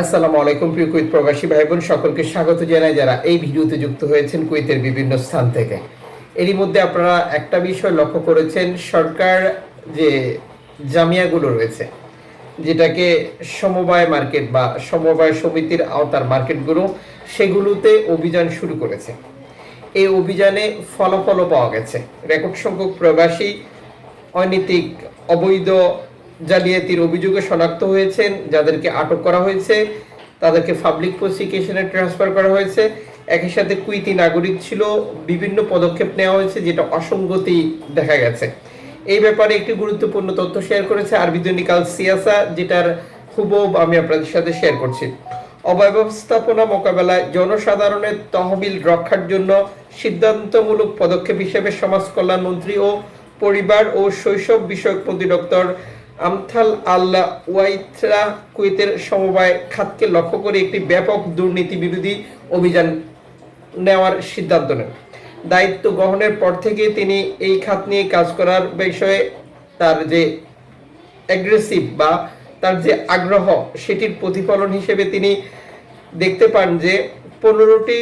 আসসালামু আলাইকুম, প্রিয় কুইত প্রবাসী ভাই বোন সকলকে স্বাগত জানাই। যারা এই ভিডিওতে যুক্ত হয়েছেন কুইতের বিভিন্ন স্থান থেকে। এরই মধ্যে আপনারা একটা বিষয় লক্ষ্য করেছেন, সরকার যে জামিয়াগুলো রয়েছে, যেটাকে সমবায় মার্কেট বা সমবায় সমিতির আওতার মার্কেটগুলো, সেগুলোতে অভিযান শুরু করেছে। এই অভিযানে ফলাফলও পাওয়া গেছে। রেকর্ড সংখ্যক প্রবাসী অনৈতিক, অবৈধ জালিয়াতির অভিযোগে শনাক্ত হয়েছেন, যাদেরকে আটক করা হয়েছে, তাদেরকে পাবলিক প্রসিকিউশনে ট্রান্সফার করা হয়েছে। একই সাথে কুইতি নাগরিক ছিল, বিভিন্ন পদক্ষেপ নেওয়া হয়েছে, যেটা অসঙ্গতি দেখা গেছে। এই ব্যাপারে একটি গুরুত্বপূর্ণ তথ্য শেয়ার করেছে আরবি দৈনিকাল সিয়াসা, যেটার হুবহু আমি আপনাদের সাথে শেয়ার করছি। অব্যবস্থাপনা মোকাবেলায় জনসাধারণের তহবিল রক্ষার জন্য সিদ্ধান্তমূলক পদক্ষেপ হিসেবে সমাজ কল্যাণ মন্ত্রী ও পরিবার ও শৈশব বিষয়ক মন্ত্রী ডক্টর আমথাল আল্লাহ ওয়াইথরা কুয়েতের সমবায় খাতকে লক্ষ্য করে একটি ব্যাপক দুর্নীতি বিরোধী অভিযান নেওয়ার সিদ্ধান্ত নেন। দায়িত্ব গ্রহণের পর থেকে তিনি এই খাত নিয়ে কাজ করার বিষয়ে তার যে অ্যাগ্রেসিভ বা তার যে আগ্রহ, সেটির প্রতিফলন হিসেবে তিনি দেখতে পান যে পনেরোটি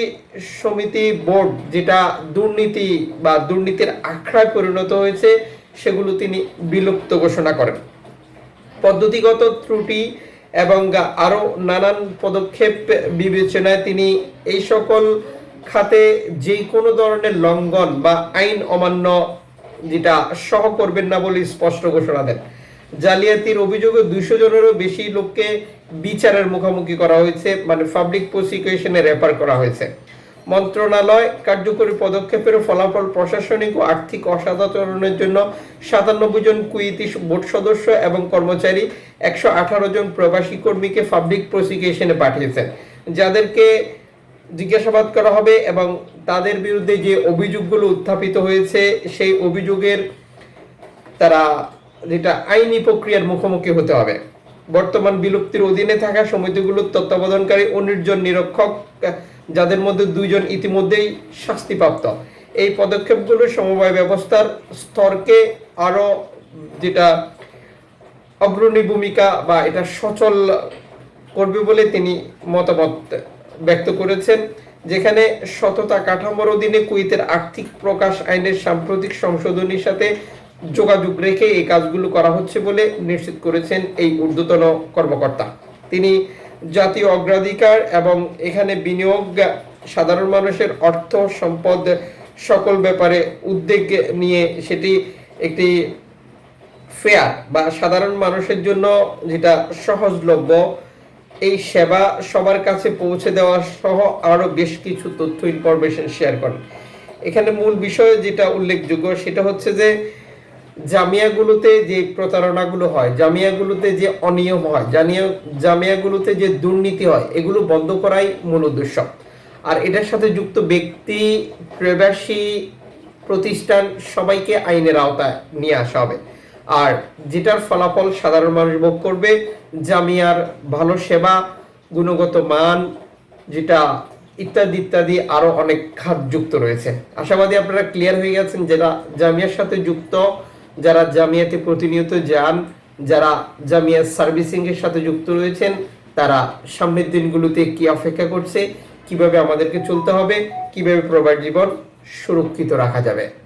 সমিতি বোর্ড যেটা দুর্নীতি বা দুর্নীতির আখড়ায় পরিণত হয়েছে, সেগুলো তিনি বিলুপ্ত ঘোষণা করেন। পদ্ধতিগত ত্রুটি এবং আরও নানান পদক্ষেপ বিবেচনায় তিনি এই সকল খাতে যে কোনো ধরনের লঙ্ঘন বা আইন অমান্য যেটা সহ করবেন না বলে স্পষ্ট ঘোষণা দেন। জালিয়াতির অভিযোগে দুইশো জনেরও বেশি লোককে বিচারের মুখোমুখি করা হয়েছে মানে পাবলিক প্রসিকিউশনে রেফার করা হয়েছে। মন্ত্রণালয় কার্যকরী পদক্ষেপের ফলাফল প্রশাসনিক ও আর্থিক অসদাচরণের জন্য সাতানব্বই জন কুইতি বোর্ড সদস্য এবং কর্মচারী, একশো আঠারো জন প্রবাসী কর্মীকে পাবলিক প্রসিকিউশনে পাঠিয়েছেন, যাদেরকে জিজ্ঞাসাবাদ করা হবে এবং তাদের বিরুদ্ধে যে অভিযোগগুলো উত্থাপিত হয়েছে, সেই অভিযোগের তারা যেটা আইনি প্রক্রিয়ার মুখোমুখি হতে হবে। বর্তমান বিলুপ্তির অধীনে থাকা সমিতিগুলোর তত্ত্বাবধানকারী অনির্জন নিরীক্ষক যাদের মধ্যে দুইজন ইতিমধ্যেই শাস্তিপ্রাপ্ত। এই পদক্ষেপগুলো সমবায় ব্যবস্থার স্তরকে আরও যেটা অগ্রণী ভূমিকা বা এটা সচল করবে বলে তিনি মতামত ব্যক্ত করেছেন, যেখানে সততা কাঠামোর অধীনে কুইতের আর্থিক প্রকাশ আইনের সাম্প্রতিক সংশোধনীর সাথে যোগাযোগ রেখে এই কাজগুলো করা হচ্ছে বলে নিশ্চিত করেছেন এই ঊর্ধ্বতন কর্মকর্তা। তিনি জাতীয় অগ্রাধিকার এবং এখানে বিনিয়োগ, সাধারণ মানুষের অর্থ সম্পদ সকল ব্যাপারে উদ্বেগ নিয়ে সেটি একটি ফেয়ার বা সাধারণ মানুষের জন্য যেটা সহজলভ্য, এই সেবা সবার কাছে পৌঁছে দেওয়া সহ আরও বেশ কিছু তথ্য ইনফরমেশন শেয়ার করেন। এখানে মূল বিষয় যেটা উল্লেখযোগ্য সেটা হচ্ছে যে জামিয়াগুলোতে যে প্রতারণাগুলো হয়, জামিয়াগুলোতে যে অনিয়ম হয়, জানিয়া, জামিয়াগুলোতে যে দুর্নীতি হয়, এগুলো বন্ধ করাই মূল উদ্দেশ্য। আর এটার সাথে যুক্ত ব্যক্তি, প্রবাসী প্রতিষ্ঠান সবাইকে আইনের আওতায় নিয়ে আসা হবে। আর যেটার ফলাফল সাধারণ মানুষ ভোগ করবে, জামিয়ার ভালো সেবা, গুণগত মান, যেটা ইত্যাদি ইত্যাদি আরও অনেক খাত যুক্ত রয়েছে। আশাবাদী আপনারা ক্লিয়ার হয়ে গেছেন যেটা জামিয়ার সাথে যুক্ত যারা জামিয়াতে প্রতিনিয়ত যান, যারা জামিয়া সার্ভিসিং এর সাথে যুক্ত রয়েছেন, তারা সামনের দিনগুলোতে কি অপেক্ষা করছে, কীভাবে আমাদেরকে চলতে হবে, কীভাবে প্রবাদ জীবন সুরক্ষিত রাখা যাবে।